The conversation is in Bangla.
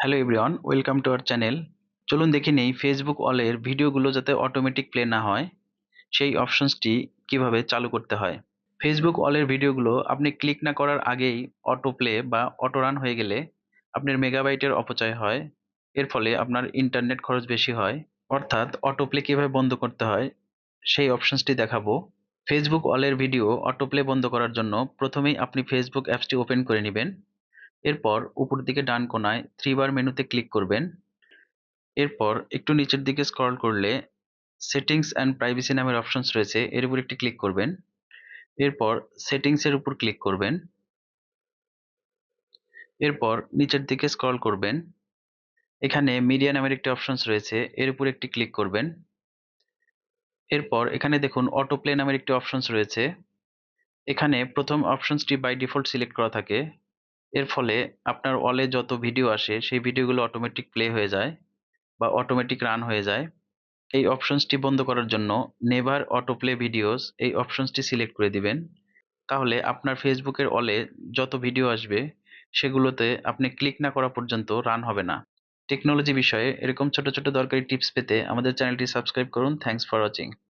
Hello everyone welcome to our channel চলুন দেখে নেই ফেসবুক অলের ভিডিওগুলো যাতে অটোমেটিক প্লে না হয়, সেই অপশনসটি কীভাবে চালু করতে হয়। ফেসবুক অলের ভিডিওগুলো আপনি ক্লিক না করার আগেই অটো প্লে বা অটো রান হয়ে গেলে আপনার মেগাবাইটের অপচয় হয়। এর ফলে আপনার ইন্টারনেট খরচ বেশি হয়। অর্থাৎ অটো প্লে কীভাবে বন্ধ করতে হয়, সেই অপশনসটি দেখাবো। ফেসবুক অলের ভিডিও অটো প্লে বন্ধ করার জন্য প্রথমেই আপনি ফেসবুক অ্যাপসটি ওপেন করে নেবেন। এরপর উপর দিকে ডান কোনায় থ্রি বার মেনুতে ক্লিক করবেন। এরপর একটু নিচের দিকে স্ক্রল করলে সেটিংস অ্যান্ড প্রাইভেসি নামের অপশনস রয়েছে, এর উপর একটি ক্লিক করবেন। এরপর সেটিংসের উপর ক্লিক করবেন। এরপর নিচের দিকে স্ক্রল করবেন। এখানে মিডিয়া নামের একটি অপশনস রয়েছে, এর উপর একটি ক্লিক করবেন। এরপর এখানে দেখুন অটো প্লে নামের একটি অপশনস রয়েছে। এখানে প্রথম অপশনসটি বাই ডিফল্ট সিলেক্ট করা থাকে। এর ফলে আপনার ওয়ালে যত ভিডিও আসে, সেই ভিডিওগুলো অটোমেটিক প্লে হয়ে যায় বা অটোমেটিক রান হয়ে যায়। এই অপশনসটি বন্ধ করার জন্য নেভার অটো প্লে ভিডিওস এই অপশনসটি সিলেক্ট করে দিবেন। তাহলে আপনার ফেসবুকের অলে যত ভিডিও আসবে, সেগুলোতে আপনি ক্লিক না করা পর্যন্ত রান হবে না। টেকনোলজি বিষয়ে এরকম ছোট ছোট দরকারি টিপস পেতে আমাদের চ্যানেলটি সাবস্ক্রাইব করুন। Thanks for watching